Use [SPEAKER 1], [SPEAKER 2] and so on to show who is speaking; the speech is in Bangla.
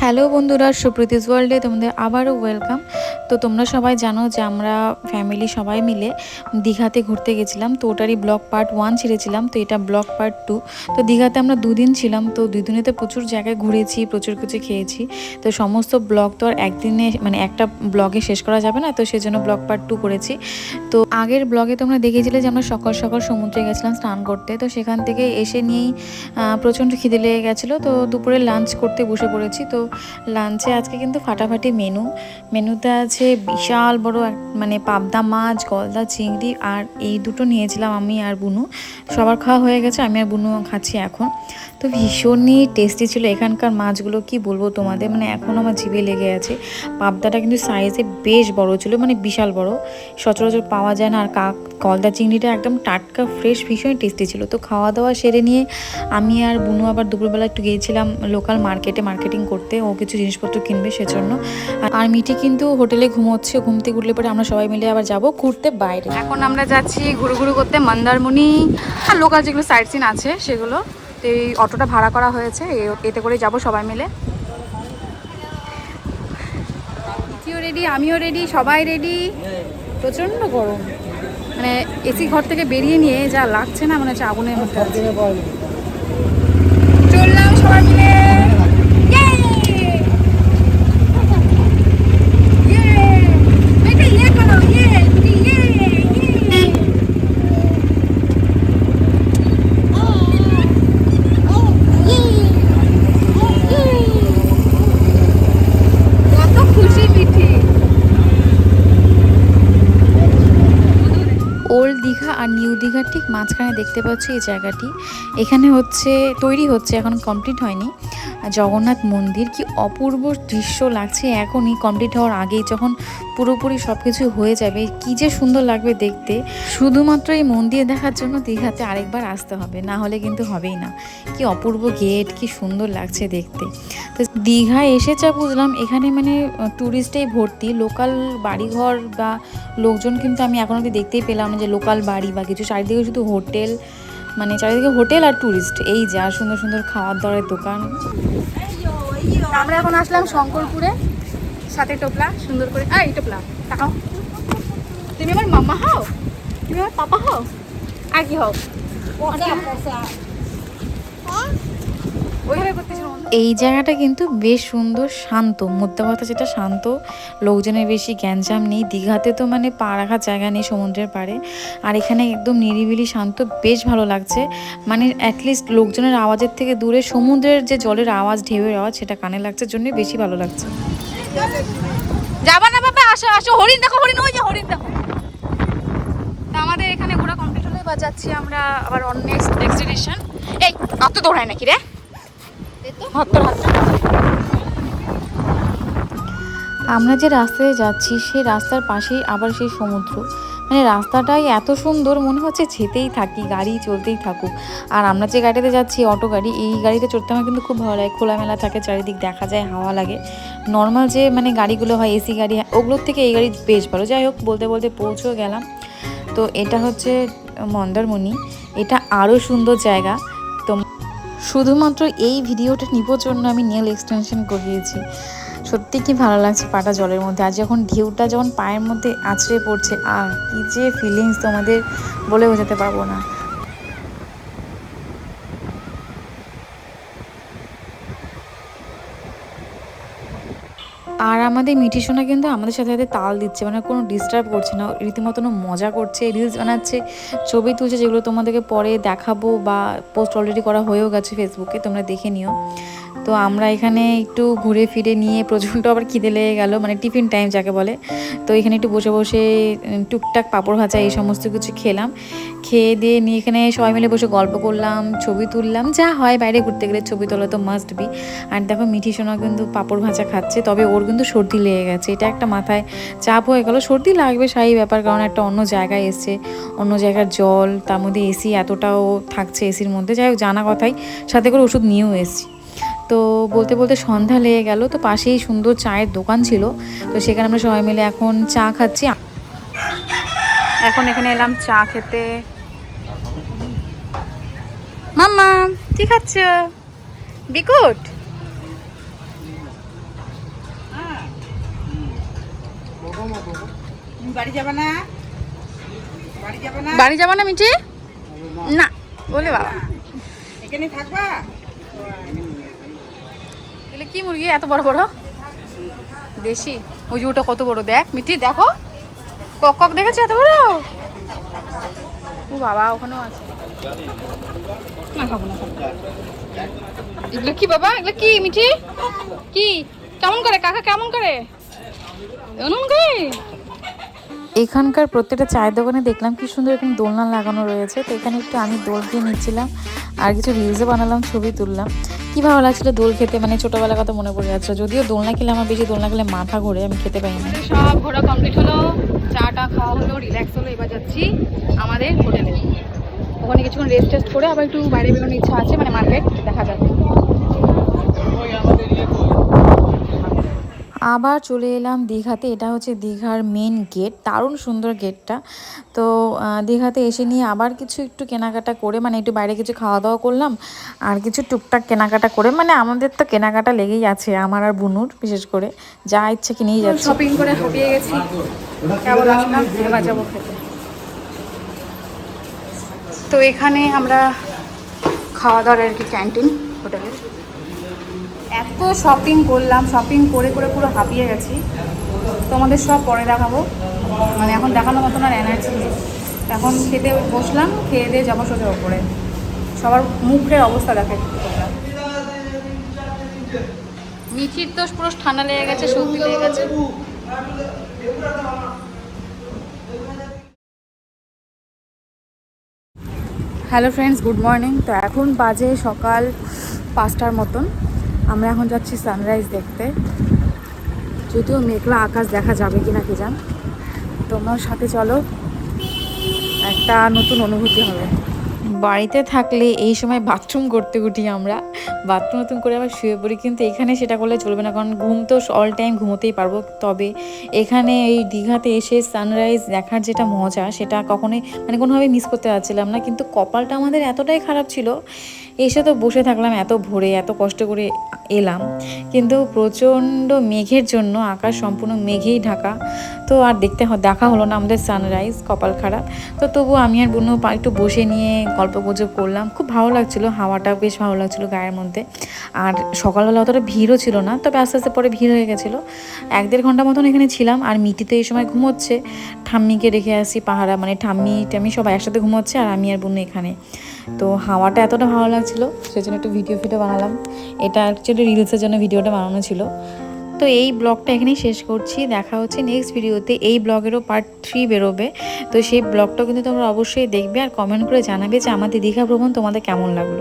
[SPEAKER 1] হ্যালো বন্ধুরা সুপ্রীতিস ওয়ার্ল্ডে তোমাদের আবারও ওয়েলকাম। তো তোমরা সবাই জানো যে আমরা ফ্যামিলি সবাই মিলে দীঘাতে ঘুরতে গেছিলাম। তো ওটারই ব্লক পার্ট ওয়ান ছেড়েছিলাম, তো এটা ব্লক পার্ট টু তো দীঘাতে আমরা দুদিন ছিলাম, তো দুদিনেতে প্রচুর জায়গায় ঘুরেছি, প্রচুর কিছু খেয়েছি। তো সমস্ত ব্লগ তো আর একদিনে মানে একটা ব্লগে শেষ করা যাবে না, তো সেজন্য ব্লক পার্ট টু করেছি। তো আগের ব্লগে তোমরা দেখেছিলে যে আমরা সকাল সকাল সমুদ্রে গেছিলাম স্নান করতে। তো সেখান থেকে এসে নিয়েই প্রচণ্ড খিদে লেগে গেছিল। তো দুপুরে লাঞ্চ করতে বসে পড়েছি। তো লাঞ্চে আজকে কিন্তু ফাটাফাটি মেনু মেনুতে আছে বিশাল বড় মানে পাবদা মাছ, গলদা চিংড়ি আর এই দুটো নিয়েছিলাম আমি আর বুনু। সবার খাওয়া হয়ে গেছে, আমি আর বুনু খাচ্ছি এখন। তো ভীষণই টেস্টি ছিল এখানকার মাছগুলো, কি বলব তোমাদের? মানে এখনও আমার জিভে লেগে আছে। পাবদাটা কিন্তু সাইজে বেশ বড় ছিল মানে বিশাল বড়। সচরাচর পাওয়া যায় না, আর কাক গলদা চিংড়িটা একদম টাটকা ফ্রেশ ভীষণই টেস্টি ছিল। তো খাওয়া দাওয়া সেরে নিয়ে আমি আর বুনু আবার দুপুরবেলা একটু গিয়েছিলাম লোকাল মার্কেটে মার্কেটিং করতে। ও কিছু জিনিসপত্র কিনবে সেজন্য। আর মিঠি কিন্তু হোটেলে ঘুমোচ্ছে ঘুম থেকে উঠলে পরে আমরা সবাই মিলে আবার যাব ঘুরতে বাইরে।
[SPEAKER 2] এখন আমরা যাচ্ছি ঘুরু ঘুরু করতে মন্দারমণি। আর লোকাল যেগুলো সাইট সিন আছে সেগুলো তো এই অটোটা ভাড়া করা হয়েছে এতে করে যাব সবাই মিলে। রেডি আমিও রেডি সবাই রেডি প্রচণ্ড গরম। মানে এসি ঘর থেকে বেরিয়ে নিয়ে যা লাগছে না মনে হচ্ছে আগুনের মধ্যে চললাম সবাই মিলে।
[SPEAKER 1] আর নিউ দীঘার ঠিক মাঝখানে দেখতে পাচ্ছি এই জায়গাটি। এখানে হচ্ছে, তৈরি হচ্ছে, এখন কমপ্লিট হয়নি। জগন্নাথ মন্দির কি অপূর্ব দৃশ্য লাগছে এখনই কমপ্লিট হওয়ার আগেই যখন পুরোপুরি সব কিছু হয়ে যাবে, কি যে সুন্দর লাগবে দেখতে। শুধুমাত্র এই মন্দির দেখার জন্য দীঘাতে আরেকবার আসতে হবে, না হলে কিন্তু হবেই না। কি অপূর্ব গেট কি সুন্দর লাগছে দেখতে। তো দীঘায় এসে যা বুঝলাম, এখানে মানে ট্যুরিস্টেই ভর্তি। লোকাল বাড়িঘর বা লোকজন কিন্তু আমি এখন অব্দি দেখতেই পেলাম যে লোকাল বাড়ি বা কিছু। চারিদিকে শুধু হোটেল মানে চারিদিকে হোটেল আর ট্যুরিস্ট এই যা সুন্দর সুন্দর খাওয়ার দাওয়ার দোকান।
[SPEAKER 2] আমরা এখন আসলাম শঙ্করপুরে। সাথে টোপলা সুন্দর করে এই টোপলা তাকাও। তুমি আমার মামা হও? তুমি আমার পাপা হও? আর কি হও
[SPEAKER 1] এই জায়গাটা কিন্তু বেশ সুন্দর শান্ত। মধ্যবর্তী যেটা শান্ত। লোকজনের বেশি গ্যাঞ্জাম নেই। দীঘাতে তো মানে পা রাখার জায়গা নেই সমুদ্রের পাড়ে। আর এখানে একদম নিরিবিলি শান্ত। বেশ ভালো লাগছে। মানে অ্যাটলিস্ট লোকজনের আওয়াজের থেকে দূরে সমুদ্রের যে জলের আওয়াজ ঢেউয়ের আওয়াজ সেটা কানে লাগছে। জন্যই বেশি ভালো লাগছে।
[SPEAKER 2] যাবা না বাবা আসো আসো। হরিণ দেখো হরিণ। ওই যে হরিণ দেখো। আমাদের এখানে ঘোরা কমপ্লিট হলে বা যাচ্ছি আমরা আবার অন নেক্সট ডেস্টিনেশন এই অত দৌড়ায় নাকি রে?
[SPEAKER 1] আমরা যে রাস্তায় যাচ্ছি, সেই রাস্তার পাশেই আবার সেই সমুদ্র। মানে রাস্তাটাই এত সুন্দর, মনে হচ্ছে যেতেই থাকি, গাড়ি চলতেই থাকুক। আর আমরা যে গাড়িতে যাচ্ছি, অটো গাড়ি, এই গাড়িতে চড়তে আমার কিন্তু খুব ভালো লাগে। খোলামেলা থাকে, চারিদিক দেখা যায়, হাওয়া লাগে। নর্মাল যে মানে গাড়িগুলো হয়, এসি গাড়ি, ওগুলোর থেকে এই গাড়ি বেশ ভালো। যাই হোক, বলতে বলতে পৌঁছেও গেলাম। তো এটা হচ্ছে মন্দারমণি। এটা আরও সুন্দর জায়গা। শুধুমাত্র এই ভিডিওটা নিবোর জন্য আমি নেল এক্সটেনশন করিয়েছি। সত্যি কি ভালো লাগছে পাটা জলের মধ্যে? আর যখন ঢেউটা যখন পায়ের মধ্যে আছড়ে পড়ছে আর কি যে ফিলিংস তোমাদের বলে বোঝাতে পারব না আর আমাদের মিঠি সোনা কিন্তু আমাদের সাথে সাথে তাল দিচ্ছে মানে কোনো ডিস্টার্ব করছে না, রীতিমতন মজা করছে রিলস বানাচ্ছে, ছবি তুলছে যেগুলো তোমাদেরকে পরে দেখাবো বা পোস্ট অলরেডি করা হয়েও গেছে ফেসবুকে তোমরা দেখে নিও। তো আমরা এখানে একটু ঘুরে ফিরে নিয়ে প্রচণ্ড আবার খিদে লেগে গেল মানে টিফিন টাইম যাকে বলে। তো এখানে একটু বসে বসে টুকটাক পাঁপড় ভাজা এই সমস্ত কিছু খেলাম। খেয়ে দিয়ে নিয়ে এখানে সবাই মিলে বসে গল্প করলাম, ছবি তুললাম, যা হয় বাইরে ঘুরতে গেলে ছবি তোলা তো মাস্ট বি আর দেখো মিঠি সোনা কিন্তু পাঁপড় ভাজা খাচ্ছে, তবে ওর কিন্তু সর্দি লেগে গেছে এটা একটা মাথায় চাপ হয়ে গেল। সর্দি লাগবে স্বাভাবিক ব্যাপার কারণ একটা অন্য জায়গায় এসছে অন্য জায়গার জল তার মধ্যে এসি এতটাও থাকছে এসির মধ্যে। যাই হোক জানা কথাই সাথে করে ওষুধ নিয়েও এসছি। তো বলতে বলতে সন্ধ্যা লেগে গেল তো পাশেই সুন্দর চায়ের দোকান ছিল তো সেখানে আমরা সবাই মিলে এখন চা খাচ্ছি।
[SPEAKER 2] এখন এখানে এলাম চা খেতে। মাম্মা কি খাচ্ছ? বিকুট
[SPEAKER 3] তুমি বাড়ি যাবে না? বাড়ি যাবে না?
[SPEAKER 2] বাড়ি যাবা না মিঠি? না বলে বাবা।
[SPEAKER 3] এখানে থাকবা?
[SPEAKER 2] এগুলো কি মুরগি এত বড় বড়? দেশি। ওই যে ওটা কত বড় দেখ। মিঠি দেখো। কক কক দেখেছ এত বড়? ও বাবা ওখানেও আছে। না খাব না। এগুলো কি বাবা? এগুলো কি মিঠি? কি? কেমন করে? কাকা কেমন করে?
[SPEAKER 1] এখানকার প্রত্যেকটা চায়ের দোকানে দেখলাম কি সুন্দর এখানে দোলনা লাগানো রয়েছে তো এখানে একটু আমি দোল দিয়ে নিচ্ছিলাম আর কিছু রিলসও বানালাম ছবি তুললাম। কি ভালো লাগছিল দোল খেতে? মানে ছোটোবেলার কথা মনে পড়ে যাচ্ছে। যদিও দোলনা খেলে আমার বেশি দোলনা খেলে মাথা ঘোরে আমি খেতে পাই না।
[SPEAKER 2] সব ঘোরা কমপ্লিট হলো চাটা খাওয়া হলো রিল্যাক্স হলো এবার যাচ্ছি আমাদের হোটেলে ওখানে কিছুক্ষণ রেস্ট টেস্ট করে আবার একটু বাইরে বেরোনোর ইচ্ছা আছে মানে মার্কেট দেখা যাবে
[SPEAKER 1] আবার চলে এলাম দীঘাতে এটা হচ্ছে দীঘার মেন গেট দারুণ সুন্দর গেটটা তো দীঘাতে এসে নিয়ে আবার কিছু একটু কেনাকাটা করে মানে একটু বাইরে কিছু খাওয়া দাওয়া করলাম আর কিছু টুকটাক কেনাকাটা করে মানে আমাদের তো কেনাকাটা লেগেই আছে আমার আর বুনুর বিশেষ করে যা ইচ্ছে কিনেই যাচ্ছে।
[SPEAKER 2] শপিং করে হাঁপিয়ে গেছি। কেবল আসলাম এবার যাব খেতে। তো এখানে আমরা খাওয়া দাওয়ার আর কি ক্যান্টিন হোটেলে এত শপিং করলাম শপিং করে করে পুরো হাঁপিয়ে গেছি। তোমাদের সব পরে দেখাবো। মানে এখন দেখানোর মতন আর এনার্জি নেই। এখন খেতে বসলাম খেয়ে দিয়ে যাব সোজা ওপরে সবার মুখের অবস্থা দেখাই মিঠির তো পুরো ঠান্ডা লেগে গেছে সর্দি লেগে গেছে। হ্যালো ফ্রেন্ডস গুড মর্নিং তো এখন বাজে সকাল পাঁচটার মতন। আমরা এখন যাচ্ছি সানরাইজ দেখতে। যদিও মেঘলা আকাশ দেখা যাবে কি না কি জান। তোমার সাথে চলো, একটা নতুন অনুভূতি হবে।
[SPEAKER 1] বাড়িতে থাকলে এই সময় বাথরুম করতে উঠি আমরা। বাথরুম নতুন করে আবার শুয়ে পড়ি, কিন্তু এখানে সেটা করলে চলবে না, কারণ ঘুম তো অল টাইম ঘুমোতেই পারব। তবে এখানে এই দীঘাতে এসে সানরাইজ দেখার যেটা মজা, সেটা কখনোই মানে কোনোভাবে মিস করতে পারছিলাম না। কিন্তু কপালটা আমাদের এতটাই খারাপ ছিল এসে তো বসে থাকলাম, এত ভোরে, এত কষ্ট করে এলাম। কিন্তু প্রচণ্ড মেঘের জন্য, আকাশ সম্পূর্ণ মেঘেই ঢাকা। তো আর দেখতে দেখা হলো না আমাদের সানরাইজ কপাল খারাপ। তো তবু আমি আর বোনও পা- একটু বসে নিয়ে গল্প গুজব করলাম। খুব ভালো লাগছিল হাওয়াটা বেশ ভালো লাগছিল গায়ের মধ্যে। আর সকালবেলা অতটা ভিড়ও ছিল না, তবে আস্তে আস্তে পরে ভিড় হয়ে গেছিল। এক দেড় ঘণ্টা মতন এখানে ছিলাম, আর মিটি তো এই সময় ঘুমোচ্ছে। ঠাম্মিকে রেখে আসি পাহারা মানে ঠাম্মি টাম্মি সবাই একসাথে ঘুমোচ্ছে, আর আমি আর বোন এখানে। তো হাওয়াটা এতটা ভালো লাগছিল সেই জন্য একটু ভিডিও ফিডিও বানালাম। এটা অ্যাকচুয়ালি রিলসের জন্য ভিডিওটা বানানো ছিল। তো এই ব্লগটা এখানেই শেষ করছি। দেখা হচ্ছে নেক্সট ভিডিওতে এই ব্লগেরও পার্ট থ্রি বেরোবে। তো সেই ব্লগটা কিন্তু তোমরা অবশ্যই দেখবে আর কমেন্ট করে জানাবে যে আমাদের দীঘা ভ্রমণ তোমাদের কেমন লাগল।